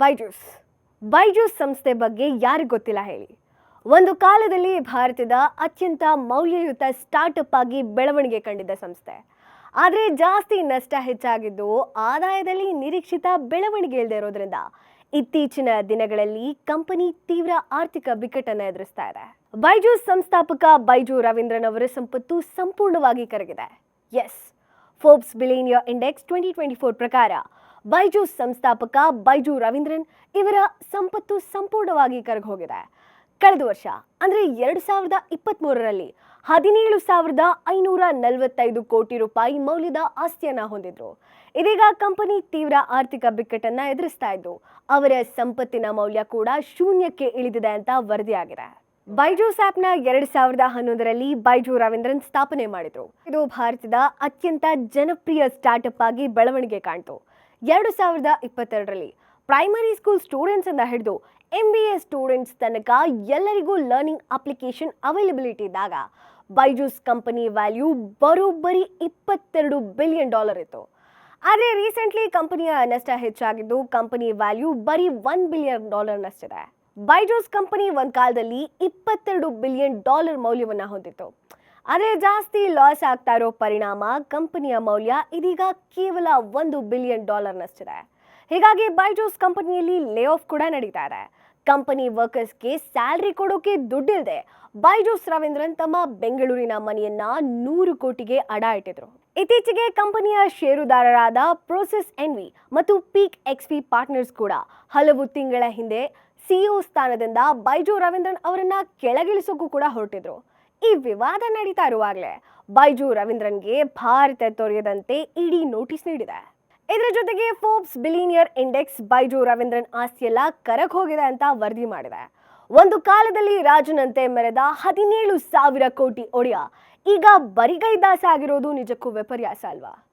ಬೈಜೂಸ್. ಬೈಜೂಸ್ ಸಂಸ್ಥೆ ಬಗ್ಗೆ ಯಾರಿಗೂ ಗೊತ್ತಿಲ್ಲ ಹೇಳಿ. ಒಂದು ಕಾಲದಲ್ಲಿ ಭಾರತದ ಅತ್ಯಂತ ಮೌಲ್ಯಯುತ ಸ್ಟಾರ್ಟಪ್ ಆಗಿ ಬೆಳವಣಿಗೆ ಕಂಡಿದ್ದ ಸಂಸ್ಥೆ. ಆದರೆ ಜಾಸ್ತಿ ನಷ್ಟ ಹೆಚ್ಚಾಗಿದ್ದು ಆದಾಯದಲ್ಲಿ ನಿರೀಕ್ಷಿತ ಬೆಳವಣಿಗೆ ಇಲ್ಲದೆ ಇರೋದ್ರಿಂದ. ಇತ್ತೀಚಿನ ದಿನಗಳಲ್ಲಿ ಕಂಪನಿ ತೀವ್ರ ಆರ್ಥಿಕ ಬಿಕ್ಕಟ್ಟನ್ನು ಎದುರಿಸ್ತಾ ಇದೆ. ಬೈಜೂಸ್ ಸಂಸ್ಥಾಪಕ ಬೈಜು ರವೀಂದ್ರನ್ ಅವರ ಸಂಪತ್ತು ಸಂಪೂರ್ಣವಾಗಿ ಕರಗಿದೆ. S. Forbes billionaire index twenty twenty four ಪ್ರಕಾರ ಬೈಜೂಸ್ ಸಂಸ್ಥಾಪಕ ಬೈಜು ರವೀಂದ್ರನ್ ಇವರ ಸಂಪತ್ತು ಸಂಪೂರ್ಣವಾಗಿ ಕರಗಿ ಹೋಗಿದೆ ಕಳೆದ ವರ್ಷ, ಅಂದರೆ ಎರಡು ಸಾವಿರದ ಇಪ್ಪತ್ತ್ಮೂರರಲ್ಲಿ ಹದಿನೇಳು ಸಾವಿರದ ಐನೂರ ನಲವತ್ತೈದು ಕೋಟಿ ರೂಪಾಯಿ ಮೌಲ್ಯದ ಆಸ್ತಿಯನ್ನ ಹೊಂದಿದ್ರು. ಇದೀಗ ಕಂಪನಿ ತೀವ್ರ ಆರ್ಥಿಕ ಬಿಕ್ಕಟ್ಟನ್ನ ಎದುರಿಸ್ತಾ ಇದ್ದು, ಅವರ ಸಂಪತ್ತಿನ ಮೌಲ್ಯ ಕೂಡ ಶೂನ್ಯಕ್ಕೆ ಇಳಿದಿದೆ ಅಂತ ವರದಿಯಾಗಿದೆ. ಬೈಜೂಸ್ ಆ್ಯಪ್ನ ಎರಡು ಸಾವಿರದ ಹನ್ನೊಂದರಲ್ಲಿ ಬೈಜು ರವೀಂದ್ರನ್ ಸ್ಥಾಪನೆ ಮಾಡಿದ್ರು. ಇದು ಭಾರತದ ಅತ್ಯಂತ ಜನಪ್ರಿಯ ಸ್ಟಾರ್ಟ್ಅಪ್ ಆಗಿ ಬೆಳವಣಿಗೆ ಕಾಣ್ತು. ಎರಡು ಸಾವಿರದ ಇಪ್ಪತ್ತೆರಡರಲ್ಲಿ ಪ್ರೈಮರಿ ಸ್ಕೂಲ್ ಸ್ಟೂಡೆಂಟ್ಸ್ ಅಂತ ಹಿಡಿದು ಎಂ ಬಿ ಎ ಸ್ಟೂಡೆಂಟ್ಸ್ ತನಕ ಎಲ್ಲರಿಗೂ ಲರ್ನಿಂಗ್ ಅಪ್ಲಿಕೇಶನ್ ಅವೈಲಬಿಲಿಟಿ ಇದ್ದಾಗ ಬೈಜೂಸ್ ಕಂಪನಿ ವ್ಯಾಲ್ಯೂ ಬರೋಬ್ಬರಿ ಇಪ್ಪತ್ತೆರಡು ಬಿಲಿಯನ್ ಡಾಲರ್ ಇತ್ತು. ಆದರೆ ರೀಸೆಂಟ್ಲಿ ಕಂಪನಿಯ ನಷ್ಟ ಹೆಚ್ಚಾಗಿದ್ದು ಕಂಪನಿ ವ್ಯಾಲ್ಯೂ ಬರೀ ಒನ್ ಬಿಲಿಯನ್ ಡಾಲರ್ನಷ್ಟಿದೆ ಬೈಜೂಸ್ ಕಂಪನಿ ಒಂದು ಕಾಲದಲ್ಲಿ ಇಪ್ಪತ್ತೆರಡು ಬಿಲಿಯನ್ ಡಾಲರ್ ಮೌಲ್ಯವನ್ನ ಹೊಂದಿತ್ತು. ಆದರೆ ಜಾಸ್ತಿ ಲಾಸ್ ಆಗ್ತಾ ಇರೋ ಪರಿಣಾಮ ಕಂಪನಿಯ ಮೌಲ್ಯ ಇದೀಗ ಕೇವಲ ಒಂದು ಬಿಲಿಯನ್ ಡಾಲರ್ನಷ್ಟಿದೆ. ಹೀಗಾಗಿ ಬೈಜೂಸ್ ಕಂಪನಿಯಲ್ಲಿ ಲೇ ಆಫ್ ಕೂಡ ನಡೀತಾ ಇದೆ. ಕಂಪನಿ ವರ್ಕರ್ಸ್ಗೆ ಸ್ಯಾಲ್ರಿ ಕೊಡೋಕೆ ದುಡ್ಡಿಲ್ಲದೆ ಬೈಜೂಸ್ ರವೀಂದ್ರನ್ ತಮ್ಮ ಬೆಂಗಳೂರಿನ ಮನೆಯನ್ನ ನೂರು ಕೋಟಿಗೆ ಅಡ ಇಟ್ಟಿದ್ರು. ಇತ್ತೀಚೆಗೆ ಕಂಪನಿಯ ಷೇರುದಾರರಾದ ಪ್ರೋಸೆಸ್ ಎನ್ವಿ ಮತ್ತು ಪೀಕ್ ಎಕ್ಸ್ಪಿ ಪಾರ್ಟ್ನರ್ಸ್ ಕೂಡ ಹಲವು ತಿಂಗಳ ಹಿಂದೆ ಸಿಇಒ ಸ್ಥಾನದಿಂದ ಬೈಜು ರವೀಂದ್ರನ್ ಅವರನ್ನ ಕೆಳಗಿಳಿಸೋಕ್ಕೂ ಕೂಡ ಹೊರಟಿದ್ರು. ಈ ವಿವಾದ ನಡೀತಾ ಇರುವಾಗಲೇ ಬೈಜು ರವೀಂದ್ರನ್ಗೆ ಭಾರತ ತೊರೆಯದಂತೆ ಇಡಿ ನೋಟಿಸ್ ನೀಡಿದೆ. ಇದರ ಜೊತೆಗೆ Forbes billionaire index Byju Raveendran ಆಸ್ತಿಯೆಲ್ಲ ಕರಕ್ ಹೋಗಿದೆ ಅಂತ ವರದಿ ಮಾಡಿದೆ. ಒಂದು ಕಾಲದಲ್ಲಿ ರಾಜನಂತೆ ಮೆರೆದ ಹದಿನೇಳು ಸಾವಿರ ಕೋಟಿ ಒಡೆಯ ಈಗ ಬರಿಗೈ ದಾಸ ಆಗಿರೋದು ನಿಜಕ್ಕೂ ವಿಪರ್ಯಾಸ ಅಲ್ವಾ?